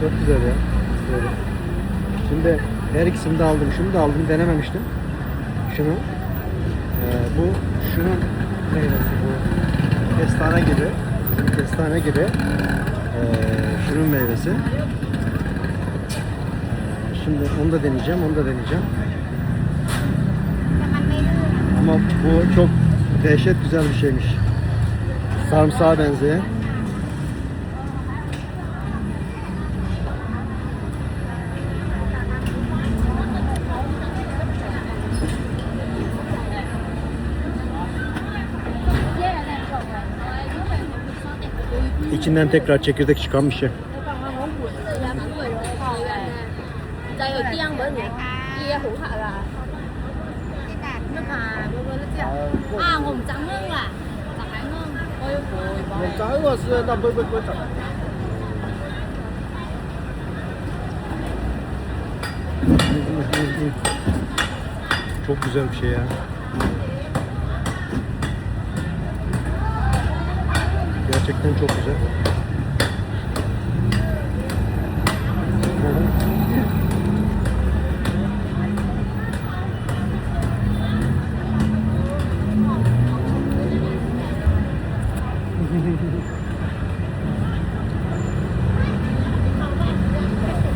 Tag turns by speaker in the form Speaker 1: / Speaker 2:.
Speaker 1: Çok güzel ya. Böyle. Şimdi her ikisini de aldım. Şunu da aldım. Denememiştim. Şunu. Ee, bu şunun meyvesi bu. Kestane gibi. Bizim kestane gibi. Ee, şunun meyvesi. Ee, Şimdi onu da deneyeceğim. Onu da deneyeceğim. Ama bu çok dehşet güzel bir şeymiş. Sarımsağa benzeyen. Trái var sıradan böyle böyle böyle. Çok güzel bir şey ya. Gerçekten çok güzel.